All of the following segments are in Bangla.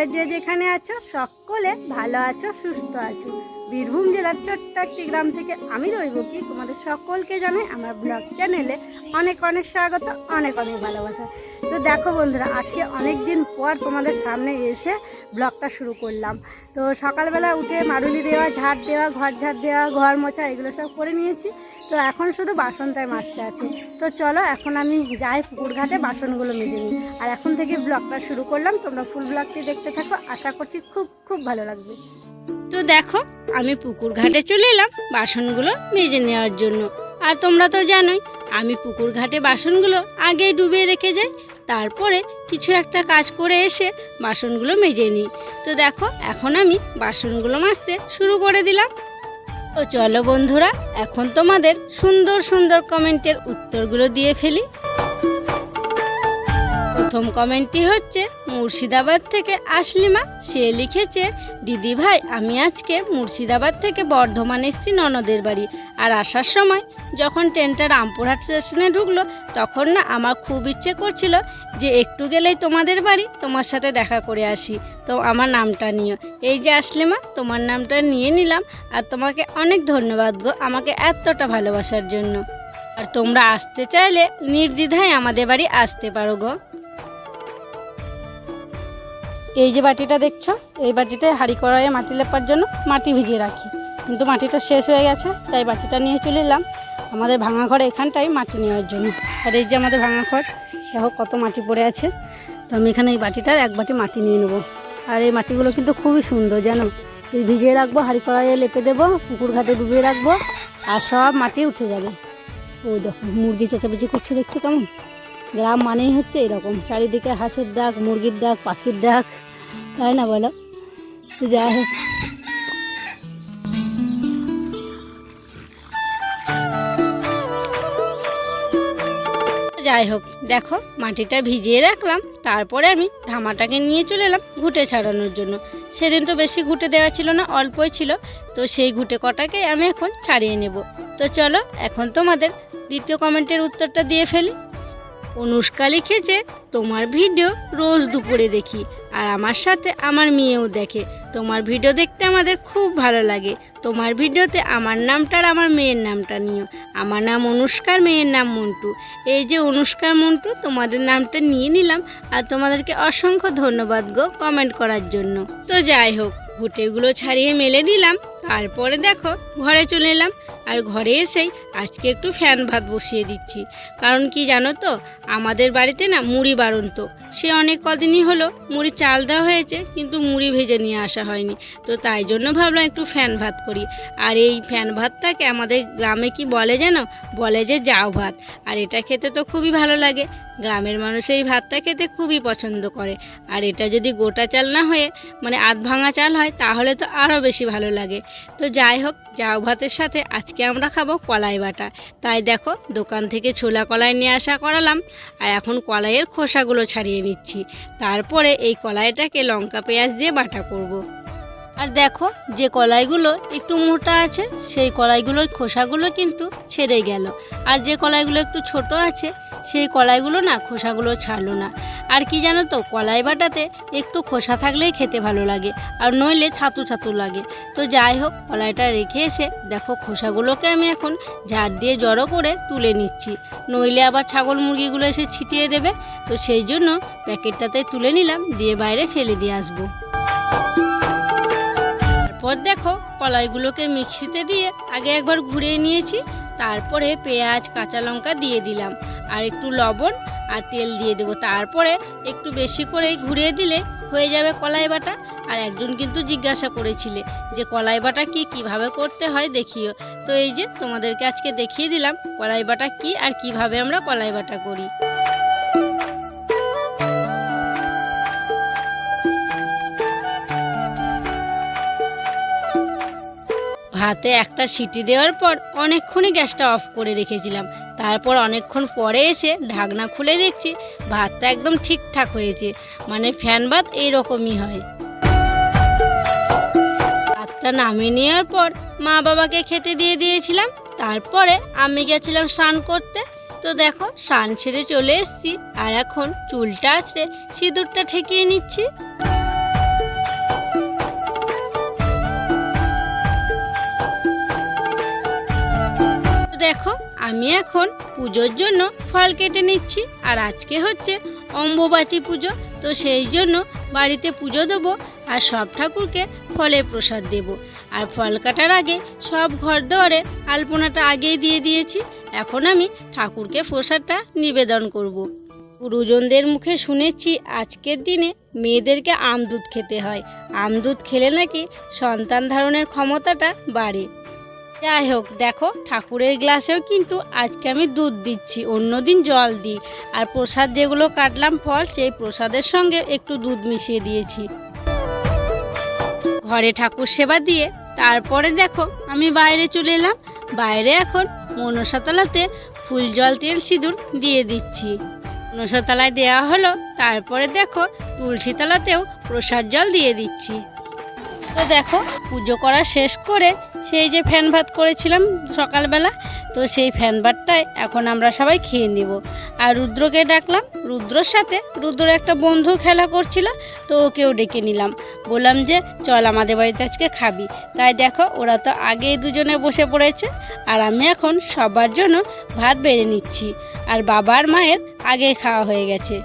তোমরা যে যেখানে আছো সকলে ভালো আছো সুস্থ আছো। বীরভূম জেলার ছোট্ট একটি গ্রাম থেকে আমি রইব কি? তোমাদের সকলকে জানাই আমার ব্লগ চ্যানেলে অনেক অনেক স্বাগত, অনেক অনেক ভালোবাসা। তো দেখো বন্ধুরা, আজকে অনেক দিন পর তোমাদের সামনে এসে ব্লগটা শুরু করলাম। তো সকালবেলা উঠে মারুলি দেওয়া ঝাড় দেওয়া, ঘর ঝাড় দেওয়া, ঘর মোছা এগুলো সব করে নিয়েছি। তো এখন শুধু বাসনটাই মাজতে আছে। তো চলো এখন আমি যাই পুকুর ঘাটে বাসনগুলো মেজে নিই। আর এখন থেকে ব্লগটা শুরু করলাম। তোমরা ফুল ব্লগটি দেখতে থাকো। আশা করছি খুব খুব ভালো লাগবে। তো দেখো, আমি পুকুর ঘাটে চলে এলাম বাসনগুলো মেজে নেওয়ার জন্য। আর তোমরা তো জানোই, আমি পুকুর ঘাটে বাসনগুলো আগেই ডুবিয়ে রেখে যাই, তারপরে কিছু একটা কাজ করে এসে বাসনগুলো মেজে নিই। তো দেখো, এখন আমি বাসনগুলো মাজতে শুরু করে দিলাম। তো চলো বন্ধুরা, এখন তোমাদের সুন্দর সুন্দর কমেন্টের উত্তরগুলো দিয়ে ফেলি। প্রথম কমেন্টটি হচ্ছে, মুর্শিদাবাদ থেকে আসলিমা, সে লিখেছে, দিদি ভাই, আমি আজকে মুর্শিদাবাদ থেকে বর্ধমান এসেছি ননদের বাড়ি। আর আসার সময় যখন ট্রেনটা রামপুরহাট স্টেশনে ঢুকলো, তখন না আমার খুব ইচ্ছে করছিল যে একটু গেলেই তোমাদের বাড়ি, তোমার সাথে দেখা করে আসি। তো আমার নামটা নিও। এই যে আসলিমা, তোমার নামটা নিয়ে নিলাম আর তোমাকে অনেক ধন্যবাদ গো, আমাকে এতটা ভালোবাসার জন্য। আর তোমরা আসতে চাইলে নির্দ্বিধায় আমাদের বাড়ি আসতে পারো গো। এই যে বাটিটা দেখছ, এই বাটিটায় হাঁড়ি কড়াইয়ে মাটি লেপার জন্য মাটি ভিজিয়ে রাখি। কিন্তু মাটিটা শেষ হয়ে গেছে, তাই বাটিটা নিয়ে চলে এলাম। আমাদের ভাঙা ঘর এখানটাই মাটি নেওয়ার জন্য। আর এই যে আমাদের ভাঙা ঘর, দেখো কত মাটি পড়ে আছে। তো আমি এখানে এই বাটিটার এক বাটি মাটি নিয়ে নেব। আর এই মাটিগুলো কিন্তু খুবই সুন্দর, জানো? এই ভিজিয়ে রাখব, হাঁড়ি কড়াইয়ে লেপে দেবো, পুকুর ঘাটে ডুবিয়ে রাখব, আর সব মাটি উঠে যাবে। ওই দেখো, মুরগি চেঁচামেচি করছে, দেখছ কেমন? গ্রাম মানেই হচ্ছে এরকম। চারিদিকে হাঁসের ডাক, মুরগির ডাক, পাখির ডাক। তাই না বলো? যাই হোক। যাই হোক, দেখো, মাটিটা ভিজিয়ে রাখলাম, তারপরে আমি ধামাটাকে নিয়ে চলে এলাম ঘুটে ছাড়ানোর জন্য। সেদিন তো বেশি ঘুটে দেওয়া ছিল না, অল্পই ছিল, তো সেই ঘুটে কটাকে আমি এখন ছাড়িয়ে নেব। তো চলো, এখন তোমাদের দ্বিতীয় কমেন্টের উত্তরটা দিয়ে ফেলি। অনুষ্কা লিখেছে, তোমার ভিডিও রোজ দুপুরে দেখি আর আমার সাথে আমার মেয়েও দেখে। তোমার ভিডিও দেখতে আমাদের খুব ভালো লাগে। তোমার ভিডিওতে আমার নামটা আর আমার মেয়ের নামটা নিও। আমার নাম অনুষ্কার, মেয়ের নাম মন্টু। এই যে অনুষ্কার, মন্টু, তোমাদের নামটা নিয়ে নিলাম আর তোমাদেরকে অসংখ্য ধন্যবাদ গো কমেন্ট করার জন্য। তো যাই হোক ঘুটেগুলো ছাড়িয়ে মেলে দিলাম। তারপরে দেখো, ঘরে চলে এলাম। আর ঘরে এসেই আজকে একটু ফ্যান ভাত বসিয়ে দিচ্ছি। কারণ কি জানো তো, আমাদের বাড়িতে না মুড়ি বারণ তো সে অনেক কদিনই হলো মুড়ি চাল দেওয়া হয়েছে, কিন্তু মুড়ি ভেজে নিয়ে আসা হয়নি। তো তাই জন্য ভাবলাম একটু ফ্যান ভাত করি। আর এই ফ্যান ভাতটাকে আমাদের গ্রামে কি বলে যেন বলে যে জাউ ভাত। আর এটা খেতে তো খুবই ভালো লাগে। গ্রামের মানুষ এই ভাতটা খেতে খুবই পছন্দ করে। আর এটা যদি গোটা চাল না হয়ে মানে আধ ভাঙা চাল হয়, তাহলে তো আরও বেশি ভালো লাগে। তো যাই হোক জাউ ভাতের সাথে, আজকে আমরা খাব কলাই বাটা। তাই দেখো, দোকান থেকে ছোলা কলাই নিয়ে আসা করালাম, আর এখন কলাইয়ের খোসাগুলো ছাড়িয়ে নিচ্ছি। তারপরে এই কলাইটাকে লঙ্কা পেঁয়াজ দিয়ে বাটা করব। আর দেখো, যে কলাইগুলো একটু মোটা আছে, সেই কলাইগুলোর খোসাগুলো কিন্তু ছেড়ে গেল। আর যে কলাইগুলো একটু ছোট আছে, সেই কলাইগুলো না, খোসাগুলো ছাড়লো না। আর কি জানো তো, কলাই বাটাতে একটু খোসা থাকলেই খেতে ভালো লাগে, আর নইলে ছাতু ছাতু লাগে। তো যাই হোক, কলাইটা রেখে এসে দেখো খোসাগুলোকে আমি এখন ঝাড় দিয়ে জড়ো করে তুলে নিচ্ছি। নইলে আবার ছাগল মুরগিগুলো এসে ছিটিয়ে দেবে। তো সেই জন্য প্যাকেটটাতে তুলে নিলাম, দিয়ে বাইরে ফেলে দিয়ে আসব। তারপর দেখো কলাইগুলোকে মিক্সিতে দিয়ে আগে একবার ঘুরিয়ে নিয়েছি, তারপরে পেঁয়াজ, কাঁচা লঙ্কা দিয়ে দিলাম। আর একটু লবণ আর তেল দিয়ে দেবো। তারপরে একটু বেশি করেই ঘুরিয়ে দিলে হয়ে যাবে কলাই বাটা। আর একজন কিন্তু জিজ্ঞাসা করেছিলে যে কলাই বাটা কি কীভাবে করতে হয় দেখিও। তো এই যে তোমাদেরকে আজকে দেখিয়ে দিলাম কলাই বাটা কি আর কীভাবে আমরা কলাই বাটা করি। ভাতে একটা সিটি দেওয়ার পর অনেকক্ষণই গ্যাসটা অফ করে রেখেছিলাম। তারপর অনেকক্ষণ পরে এসে ঢাকনা খুলে দেখছি ভাতটা একদম ঠিকঠাক হয়েছে। মানে ফ্যান ভাত এইরকমই হয়। ভাতটা নামিয়ে নেওয়ার পর মা বাবাকে খেতে দিয়ে দিয়েছিলাম। তারপরে আমি গেছিলাম স্নান করতে। তো দেখো, স্নান ছেড়ে চলে এসেছি আর এখন চুলটা আছড়ে সিঁদুরটা ঠেকিয়ে নিচ্ছি। দেখো, আমি এখন পুজোর জন্য ফল কেটে নিচ্ছি, আর আজকে হচ্ছে অম্বুবাচী পুজো, তো সেই জন্য বাড়িতে পুজো দেবো আর সব ঠাকুরকে ফলের প্রসাদ দেব। আর ফল কাটার আগে সব ঘর দেওয়ারে আলপনাটা আগেই দিয়ে দিয়েছি, এখন আমি ঠাকুরকে প্রসাদটা নিবেদন করব। গুরুজনদের মুখে শুনেছি আজকের দিনে মেয়েদেরকে আমদুধ খেতে হয়। আমদুধ খেলে নাকি সন্তান ধারণের ক্ষমতাটা বাড়ে। যাই হোক, দেখো, ঠাকুরের গ্লাসেও কিন্তু আজকে আমি দুধ দিচ্ছি অন্যদিন জল দিই। আর প্রসাদ যেগুলো কাটলাম ফল, সেই প্রসাদের সঙ্গে একটু দুধ মিশিয়ে দিয়েছি। ঘরে ঠাকুর সেবা দিয়ে, তারপরে দেখো, আমি বাইরে চলে এলাম। বাইরে এখন মনসাতলাতে ফুল জল তেল সিঁদুর দিয়ে দিচ্ছি। মনসাতলায় দেওয়া হলো, তারপরে দেখো, তুলসীতলাতেও প্রসাদ জল দিয়ে দিচ্ছি। তো দেখো, পুজো করা শেষ করে সেই যে ফ্যান ভাত করেছিলাম সকালবেলা, তো সেই ফ্যান ভাতটাই এখন আমরা সবাই খেয়ে নেব। আর রুদ্রকে ডাকলাম, রুদ্রর সাথে রুদ্র একটা বন্ধু খেলা করছিল, তো ওকেও ডেকে নিলাম। বললাম যে, চল আমাদের বাড়িতে আজকে খাবি। তাই দেখো, ওরা তো আগেই দুজনে বসে পড়েছে, আর আমি এখন সবার জন্য ভাত বেড়ে নিচ্ছি। আর বাবার মায়ের আগে খাওয়া হয়ে গেছে।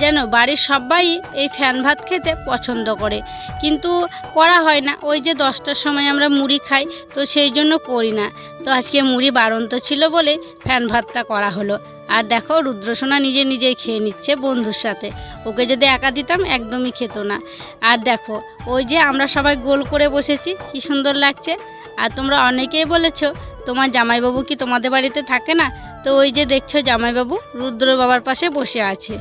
যেন বাড়ির সবাই এই ফ্যান ভাত খেতে পছন্দ করে। কিন্তু করা হয় না। ওই যে দশটার সময় আমরা মুড়ি খাই, তো সেই জন্য করি না। তো আজকে মুড়ি বাড়ন্ত ছিল বলে ফ্যান ভাতটা করা হলো। আর দেখো, রুদ্রসোনা নিজে নিজেই খেয়ে নিচ্ছে বন্ধুর সাথে। ওকে যদি একা দিতাম, একদমই খেত না। আর দেখো, ওই যে আমরা সবাই গোল করে বসেছি, কি সুন্দর লাগছে। আর তোমরা অনেকেই বলেছ, তোমার জামাইবাবু কি তোমাদের বাড়িতে থাকে না? তো ওই যে দেখছ, জামাইবাবু রুদ্র বাবার পাশে বসে আছে।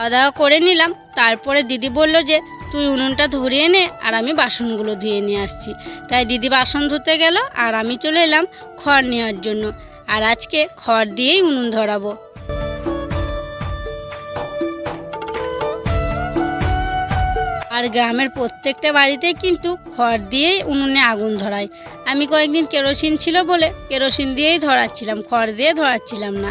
খাওয়া দাওয়া করে নিলাম। তারপরে দিদি বলল যে, তুই উনুনটা ধরিয়ে নে আর আমি বাসনগুলো ধুয়ে নিয়ে আসছি। তাই দিদি বাসন ধুতে গেল আর আমি চলে এলাম খড় নেওয়ার জন্য। আর আজকে খড় দিয়েই উনুন ধরাবো। আর গ্রামের প্রত্যেকটা বাড়িতে কিন্তু খড় দিয়েই উনুনে আগুন ধরায়। আমি কয়েকদিন কেরোসিন ছিল বলে কেরোসিন দিয়েই ধরাচ্ছিলাম, খড় দিয়ে ধরাচ্ছিলাম না।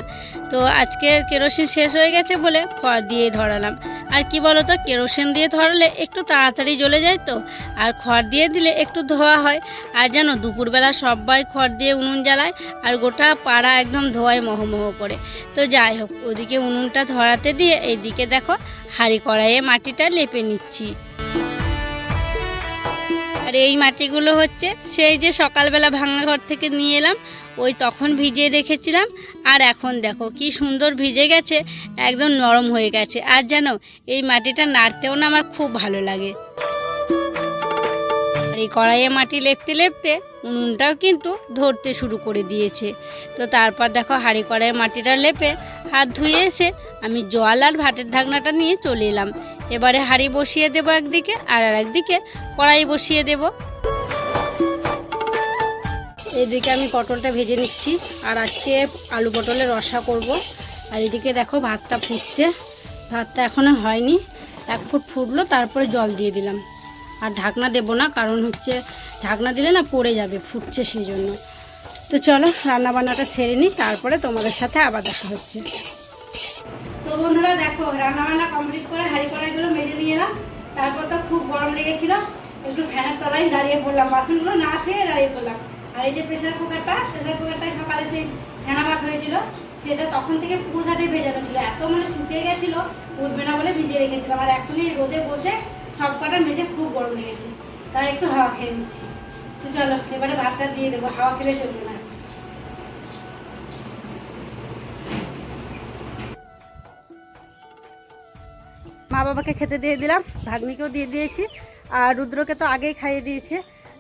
তো আজকে কেরোসিন শেষ হয়ে গেছে বলে খড় দিয়েই ধরালাম। আর কি বলো তো কেরোসিন দিয়ে ধরালে একটু তাড়াতাড়ি জ্বলে যায় তো। আর খড় দিয়ে দিলে একটু ধোয়া হয়। আর জানো, দুপুরবেলা সবাই খড় দিয়ে উনুন জ্বালায় আর গোটা পাড়া একদম ধোয়ায় মহমহ করে। তো যাই হোক, ওদিকে উনুনটা ধরাতে দিয়ে এইদিকে দেখো, হাঁড়ি কড়াইয়ে মাটিটা লেপে নিচ্ছি। আর এই মাটিগুলো হচ্ছে সেই যে সকালবেলা ভাঙা ঘর থেকে নিয়ে এলাম ওই তখন ভিজিয়ে রেখেছিলাম, আর এখন দেখো কি সুন্দর ভিজে গেছে, একদম নরম হয়ে গেছে। আর জানো, এই মাটিটা নাড়তেও না আমার খুব ভালো লাগে। এই কড়াইয়ে মাটি লেপতে লেপতে উনুনটাও কিন্তু ধরতে শুরু করে দিয়েছে। তো তারপর দেখো হাঁড়ি কড়াইয়ে মাটিটা লেপে হাত ধুয়ে এসে আমি জল আর ভাতের ঢাকনাটা নিয়ে চলে এলাম। এবারে হাঁড়ি বসিয়ে দেবো একদিকে আর আর একদিকে কড়াই বসিয়ে দেবো। এদিকে আমি পটলটা ভেজে নিচ্ছি, আর আজকে আলু পটলের রসা করব। আর এদিকে দেখো ভাতটা ফুটছে, ভাতটা এখনও হয়নি। এক ফুট ফুটলো, তারপরে জল দিয়ে দিলাম। আর ঢাকনা দেবো না, কারণ হচ্ছে ঢাকনা দিলে না পড়ে যাবে, ফুটছে সেই জন্য তো চলো রান্না বান্নাটা সেরে নিই, তারপরে তোমাদের সাথে আবার দেখা হচ্ছে। তো বন্ধুরা, দেখো রান্না বান্না কমপ্লিট করে হাঁড়ি কড়াইগুলো মেজে নিয়ে এলাম। তারপর তো খুব গরম লেগেছিল, একটু ফ্যানের তলায় দাঁড়িয়ে পড়লাম, বাসনগুলো না খেয়ে দাঁড়িয়ে পড়লাম। আর এই যে প্রেশার কুকারটা প্রেশার কুকারটায় সকালে সেই ফেনা ভাত হয়েছিল, সেটা তখন থেকে পুকুর ঘাটে ভেজানো ছিল। এত মানে শুকিয়ে গেছিল, উঠবে না বলে ভিজিয়ে রেখেছিলাম। আর এখনই রোদে বসে সব কটা মেজে খুব গরম লেগেছে। তাই একটু হাওয়া খেয়ে নিচ্ছি। তো চলো, এবারে ভাতটা দিয়ে দেবো। হাওয়া খেলে চলবে না। মা বাবাকে খেতে দিয়ে দিলাম, ভাগ্নিকেও দিয়ে দিয়েছি, আর রুদ্রকে তো আগেই খাইয়ে দিয়েছে।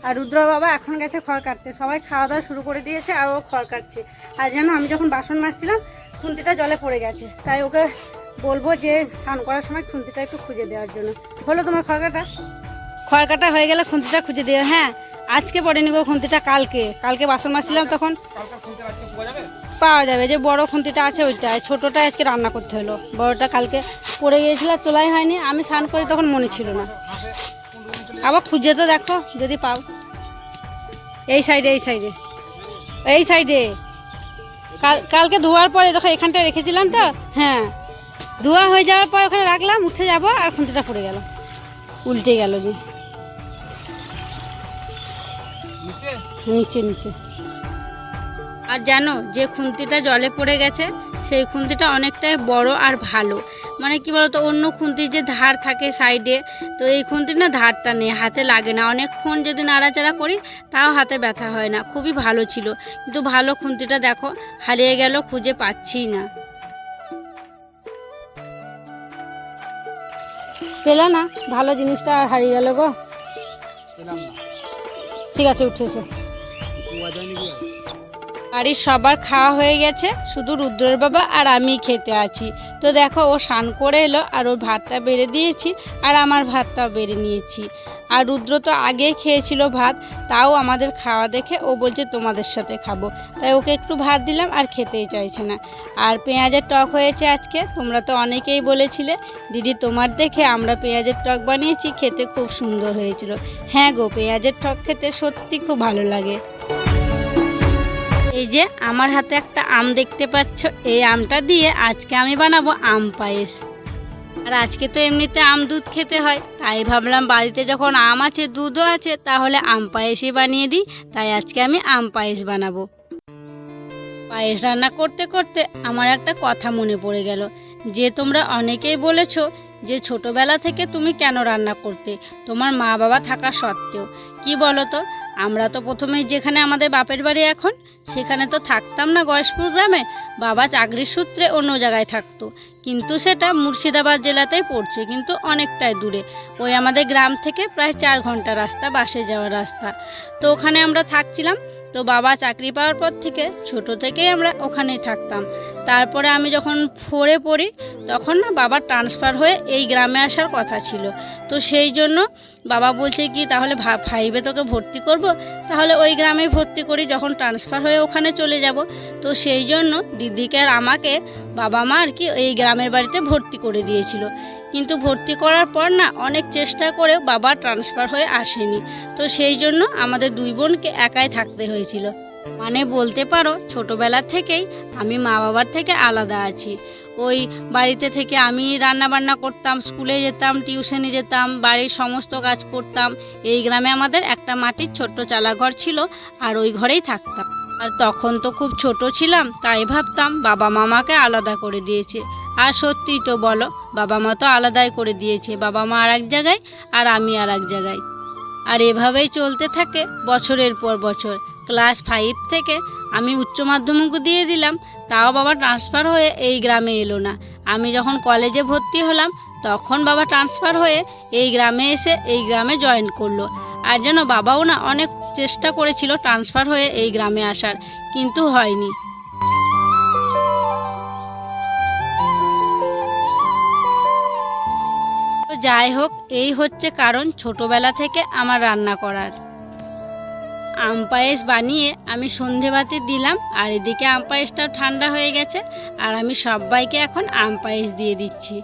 আর রুদ্র বাবা এখন গেছে খড় কাটতে। সবাই খাওয়া দাওয়া শুরু করে দিয়েছে আর ও খড় কাটছে। আর যেন আমি যখন বাসন মাজছিলাম, খুন্তিটা জলে পড়ে গেছে। তাই ওকে বলব যে স্নান করার সময় খুন্তিটা একটু খুঁজে দেওয়ার জন্য। হলো তোমার খড় কাটা? খড় কাটা হয়ে গেলে খুন্তিটা খুঁজে দিও। হ্যাঁ আজকে পড়েনি গো খুন্তিটা, কালকে। কালকে বাসন মাজছিলাম তখন পাওয়া যাবে। যে বড় খুন্তিটা আছে ওইটা ছোটোটা আজকে রান্না করতে হলো। বড়টা কালকে পড়ে গিয়েছিল তোলাই হয়নি। আমি স্নান করি তখন মনে ছিল না। আবার খুঁজে তো দেখো যদি পাও। এই সাইডে এই সাইডে এই সাইডে কাল কালকে ধোয়ার পরে দেখো এখানটা রেখেছিলাম তো? হ্যাঁ। ধোয়া হয়ে যাওয়ার পর ওখানে রাখলাম উঠে যাব আর খুন্তিটা পড়ে গেল। উল্টে গেল যে। নিচে নিচে। আর জানো যে খুন্তিটা জলে পড়ে গেছে সেই খুন্তিটা অনেকটাই বড় আর ভালো। মানে কি বলতো অন্য খুন্তির যে ধার থাকে সাইডে তো এই খুন্তির না ধারটা নেই হাতে লাগে না। অনেকক্ষণ যদি নাড়াচাড়া করি তাও হাতে ব্যথা হয় না। খুবই ভালো ছিল। কিন্তু ভালো খুন্তিটা দেখো হারিয়ে গেল খুঁজে পাচ্ছি না। পেলে না ভালো জিনিসটা হারিয়ে গেল গো। ঠিক আছে উঠে এসো বাড়ির সবার খাওয়া হয়ে গেছে, শুধু রুদ্রের বাবা আর আমি খেতে আছি। তো দেখো, ও স্নান করে এলো আর ওর ভাতটা বেড়ে দিয়েছি আর আমার ভাতটাও বেড়ে নিয়েছি। আর রুদ্র তো আগে খেয়েছিল ভাত, তাও আমাদের খাওয়া দেখে ও বলছে তোমাদের সাথে খাব। তাই ওকে একটু ভাত দিলাম আর খেতেই চাইছে না। আর পেঁয়াজের টক হয়েছে আজকে, তোমরা তো অনেকেই বলেছিলে, দিদি, তোমার দেখে আমরা পেঁয়াজের টক বানিয়েছি, খেতে খুব সুন্দর হয়েছিল। হ্যাঁ গো, পেঁয়াজের টক খেতে সত্যি খুব ভালো লাগে। এই যে আমার হাতে একটা আম দেখতে পাচ্ছ, এই আমটা দিয়ে আজকে আমি বানাবো আম পায়েস। আর আজকে তো এমনিতে আম দুধ খেতে হয়, তাই ভাবলাম বাড়িতে যখন আম আছে, দুধও আছে, তাহলে আম পায়েসই বানিয়ে দিই, তাই আজকে আমি আম পায়েস বানাবো। পায়েস রান্না করতে করতে আমার একটা কথা মনে পড়ে গেল, যে তোমরা অনেকেই বলেছ যে ছোটবেলা থেকে তুমি কেন রান্না করতে? তোমার মা বাবা থাকা সত্ত্বেও, কি বলো তো আমরা তো প্রথমে যেখানে আমাদের বাপের বাড়ি এখন, সেখানে তো থাকতাম না গয়েশপুর গ্রামে। বাবা চাকরির সূত্রে অন্য জায়গায় থাকতো। কিন্তু সেটা মুর্শিদাবাদ জেলাতেই পড়ছে, কিন্তু অনেকটাই দূরে। ওই আমাদের গ্রাম থেকে প্রায় চার ঘণ্টা রাস্তা, বাসে যাওয়ার রাস্তা। তো ওখানে আমরা থাকছিলাম। তো বাবা চাকরি পাওয়ার পর থেকে ছোট থেকেই আমরা ওখানেই থাকতাম। তারপরে আমি যখন ফোরে পড়ি, তখন না বাবার ট্রান্সফার হয়ে এই গ্রামে আসার কথা ছিল। তো সেই জন্য বাবা বলছে কি, তাহলে ফাইভে তোকে ভর্তি করব। তাহলে ওই গ্রামেই ভর্তি করি, যখন ট্রান্সফার হয়ে ওখানে চলে যাব। তো সেই জন্য দিদিকে আর আমাকে বাবা মা আর কি এই গ্রামের বাড়িতে ভর্তি করে দিয়েছিল। কিন্তু ভর্তি করার পর না অনেক চেষ্টা করে বাবা ট্রান্সফার হয়ে আসেনি। তো সেই জন্য আমাদের দুই বোনকে একাই থাকতে হয়েছিল। মানে বলতে পারো, ছোটবেলা থেকেই আমি মা বাবার থেকে আলাদা আছি। ওই বাড়িতে থেকে আমি রান্না বান্না করতাম, স্কুলে যেতাম, টিউশনে যেতাম, বাড়ির সমস্ত কাজ করতাম। এই গ্রামে আমাদের একটা মাটির ছোট্ট চালাঘর ছিল আর ওই ঘরেই থাকতাম। আর তখন তো খুব ছোট ছিলাম, তাই ভাবতাম বাবা মামাকে আলাদা করে দিয়েছে। আর সত্যিই তো বলো, বাবা মা তো আলাদাই করে দিয়েছে, বাবা মা আর এক জায়গায় আর আমি আর এক জায়গায়। আর এভাবেই চলতে থাকে বছরের পর বছর। ক্লাস ফাইভ থেকে আমি উচ্চ মাধ্যমিক দিয়ে দিলাম, তাও বাবা ট্রান্সফার হয়ে এই গ্রামে এলো না। আমি যখন কলেজে ভর্তি হলাম, তখন বাবা ট্রান্সফার হয়ে এই গ্রামে এসে এই গ্রামে জয়েন করল। আর যেন বাবাও না অনেক চেষ্টা করেছিল ট্রান্সফার হয়ে এই গ্রামে আসার, কিন্তু হয়নি। যাই হোক, এই হচ্ছে কারণ ছোটবেলা থেকে আমার রান্না করার। আম পায়েস বানিয়ে আমি সন্ধেবাতি দিলাম, আর এদিকে আম পায়েসটাও ঠান্ডা হয়ে গেছে, আর আমি সবাইকে এখন আম পায়েস দিয়ে দিচ্ছি।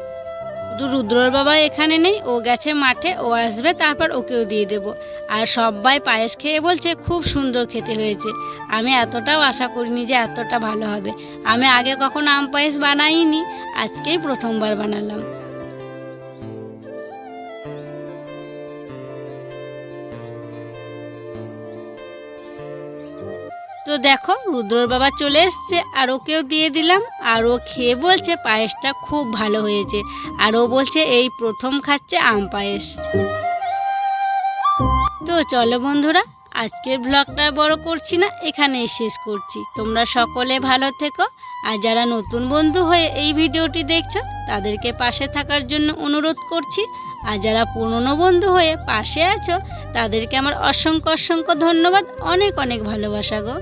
শুধু রুদ্রর বাবা এখানে নেই, ও গেছে মাঠে, ও আসবে, তারপর ওকেও দিয়ে দেব। আর সবাই পায়েস খেয়ে বলছে, খুব সুন্দর খেতে হয়েছে। আমি এতটাও আশা করিনি যে এতটা ভালো হবে। আমি আগে কখনো আম পায়েস বানাইনি, আজকেই প্রথমবার বানালাম। তো দেখো, রুদ্রর বাবা চলে এসছে, আর ওকেও দিয়ে দিলাম। আর ও খেয়ে বলছে, পায়েসটা খুব ভালো হয়েছে। আর ও বলছে, এই প্রথম খাচ্ছে আম পায়েস। তো চলো বন্ধুরা, আজকের ব্লগটা বড় করছি না, এখানেই শেষ করছি। তোমরা সকলে ভালো থেকো, আর যারা নতুন বন্ধু হয়ে এই ভিডিওটি দেখছ, তাদেরকে পাশে থাকার জন্য অনুরোধ করছি। আর যারা পুরনো বন্ধু হয়ে পাশে আছো, তাদেরকে আমার অসংখ্য অসংখ্য ধন্যবাদ, অনেক অনেক ভালোবাসা গো।